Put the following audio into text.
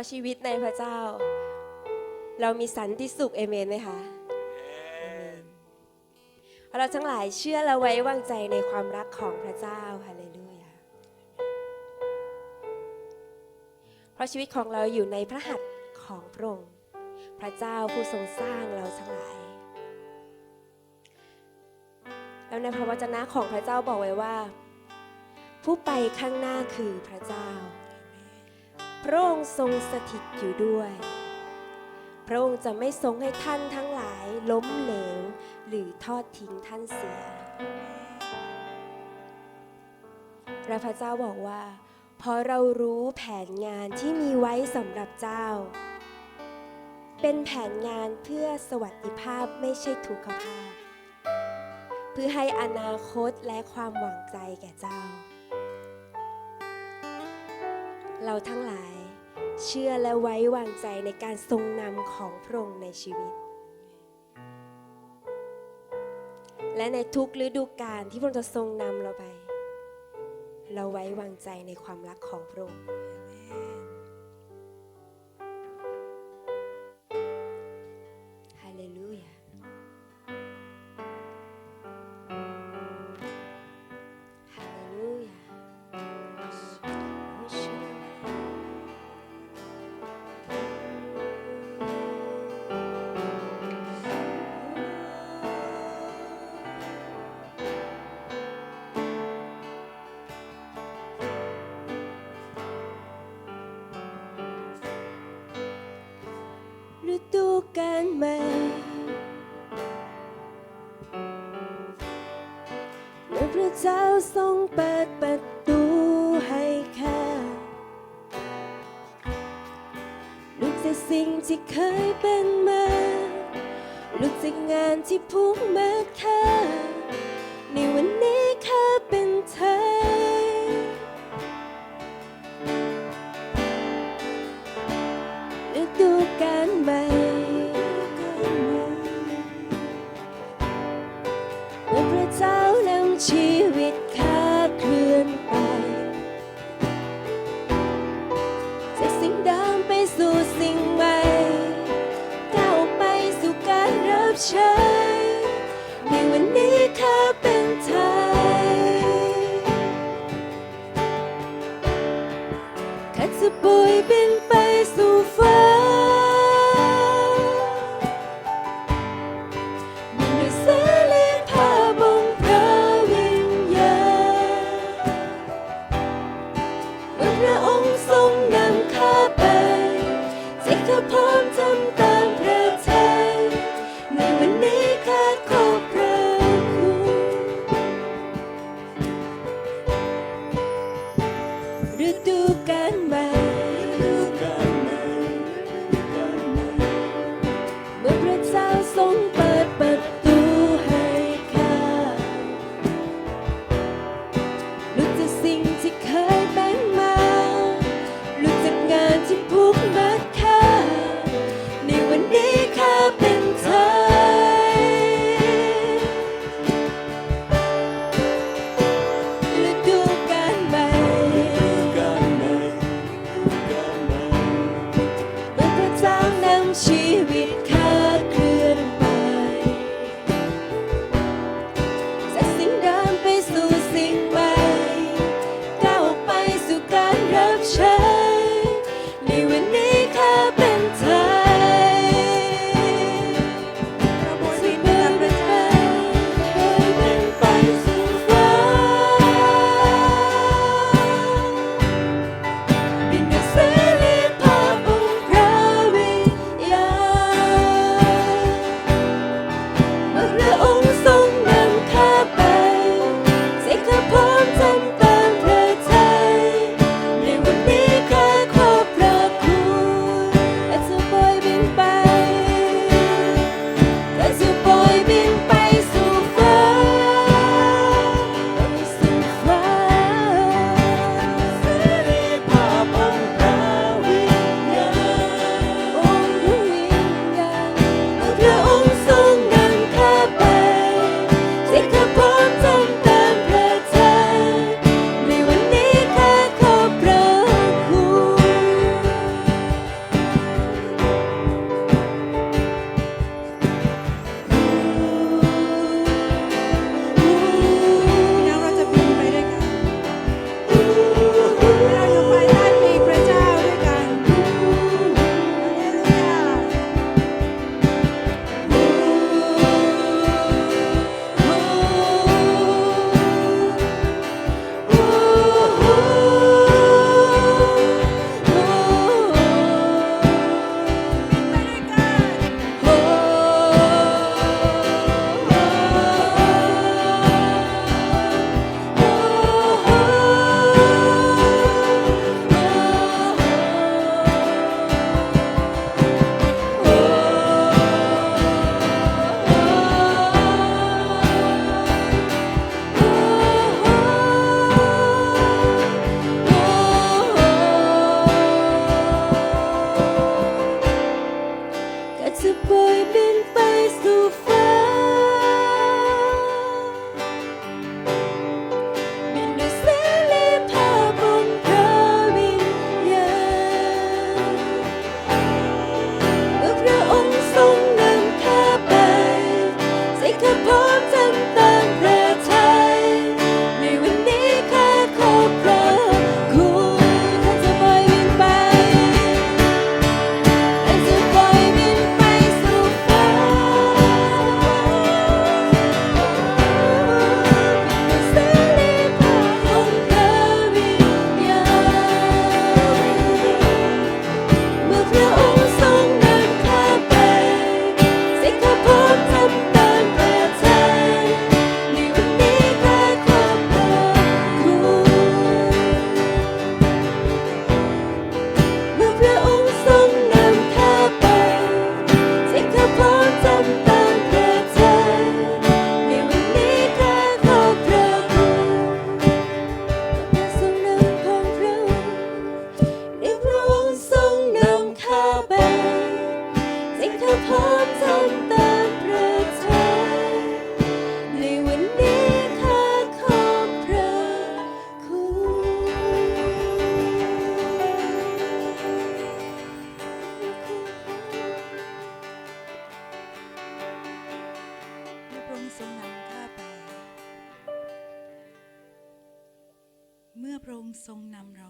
ราะชีวิตในพระเจ้า เรามีสันติสุขเอเมนไหมคะเพราะเราทั้งหลายเชื่อและไว้วางใจในความรักของพระเจ้าฮาเลลูยาเพราะชีวิตของเราอยู่ในพระหัตถ์ของพระองค์พระเจ้าผู้ทรงสร้างเราทั้งหลาย แล้วในพระวจนะของพระเจ้าบอกไว้ว่า ผู้ไปข้างหน้าคือพระเจ้า พระองค์ทรงสถิตอยู่ด้วย พระองค์จะไม่ทรงให้ท่านทั้งหลายล้มเหลว หรือทอดทิ้งท่านเสียและพระเจ้าบอกว่า เพราะเรารู้แผนงานที่มีไว้สำหรับเจ้า เป็นแผนงานเพื่อสวัสดิภาพไม่ใช่ทุกขภาพ เพื่อให้อนาคตและความหวังใจแก่เจ้า เราทั้งหลายเชื่อและไว้วางใจในการทรงนำของพระองค์ในชีวิต และในทุกฤดูกาลที่พระองค์จะทรงนำเราไป เราไว้วางใจในความรักของพระองค์ กาลใหม่ เมื่อพระเจ้าทรงเปิดประตูให้ข้าลุกจากสิ่งที่เคยเป็นมาลุกจากงานที่ผูกมัดข้าในวันนี้ข้าเป็นเธอ เมื่อพระเจ้านำชีวิตข้าเคลื่อนไป จากสิ่งเดิมไปสู่สิ่งใหม่ก้าวไปสู่การรับใช้ในวันนี้ข้าเป็นไทย จะปล่อยบินไปสู่ ถ้าพร้ำตาพระทัยในวันนี้ข้าขอบพระคุณพระองค์ทรงนำข้าไป เมื่อพระองค์ทรงนำเรา